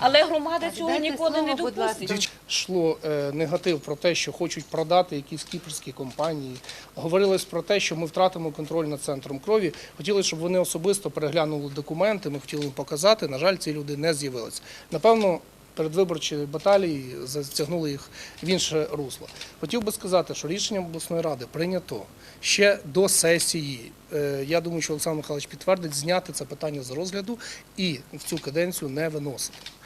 Але громада цього ніколи не допустить. Йшло е, негатив про те, що хочуть продати якісь кіпрські компанії. Говорилось про те, що ми втратимо контроль над центром крові. Хотіли, щоб вони особисто переглянули документи. Ми хотіли їм показати. На жаль, ці люди не з'явилися. Напевно. Передвиборчі баталії затягнули їх в інше русло. Хотів би сказати, що рішенням обласної ради прийнято ще до сесії. Е, Я думаю, що Олександр Михайлович підтвердить зняти це питання з розгляду і в цю каденцію не виносити.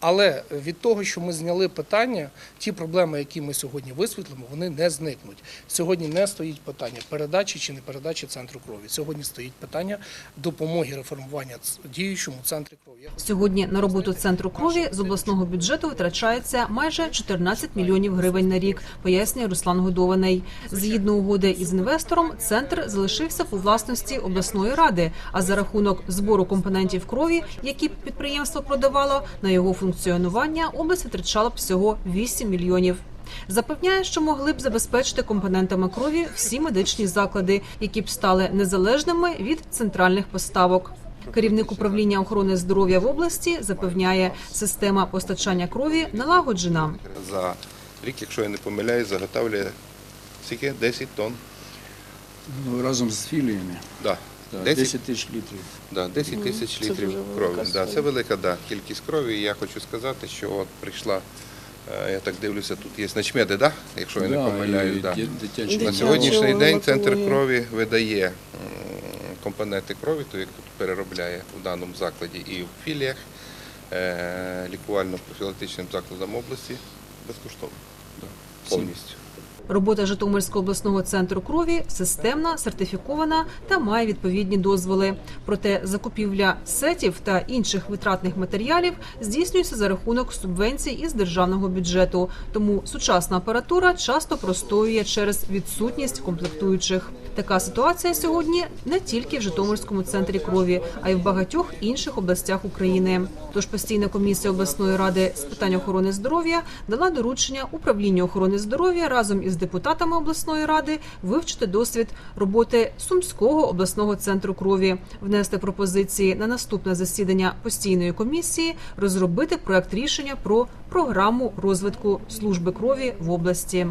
Але від того, що ми зняли питання, ті проблеми, які ми сьогодні висвітлимо, вони не зникнуть. Сьогодні не стоїть питання передачі чи не передачі центру крові. Сьогодні стоїть питання допомоги реформування діючому центрі крові. Сьогодні на роботу центру крові з обласного бюджету витрачається майже 14 мільйонів гривень на рік, пояснює Руслан Годований. Згідно угоди із інвестором, центр залишився у власності обласної ради. А за рахунок збору компонентів крові, які підприємство продавало, на його функціонування область витрачала б всього 8 мільйонів. Запевняє, що могли б забезпечити компонентами крові всі медичні заклади, які б стали незалежними від центральних поставок. Керівник управління охорони здоров'я в області запевняє, система постачання крові налагоджена. За рік, якщо я не помиляюсь, заготовлює скільки? 10 тонн. Ну, разом з філіями. Да. Да, 10, 10 тисяч літрів. да, 10 тисяч це літрів дуже велика крові. Да, це велика да, кількість крові. І я хочу сказати, що от прийшла, е, я так дивлюся, тут є начмеди, да? якщо я не Да, помиляюсь. Да. дитячі На Дитячого сьогоднішній день центр крові видає м, компоненти крові, то як тут переробляє в даному закладі і в філіях е, лікувально-профілактичним закладам області безкоштовно. Да, повністю. Робота Житомирського обласного центру крові системна, сертифікована та має відповідні дозволи. Проте закупівля сетів та інших витратних матеріалів здійснюється за рахунок субвенцій із державного бюджету. Тому сучасна апаратура часто простоює через відсутність комплектуючих. Така ситуація сьогодні не тільки в Житомирському центрі крові, а й в багатьох інших областях України. Тож постійна комісія обласної ради з питань охорони здоров'я дала доручення управлінню охорони здоров'я разом із депутатами обласної ради вивчити досвід роботи Сумського обласного центру крові, внести пропозиції на наступне засідання постійної комісії, розробити проект рішення про програму розвитку служби крові в області.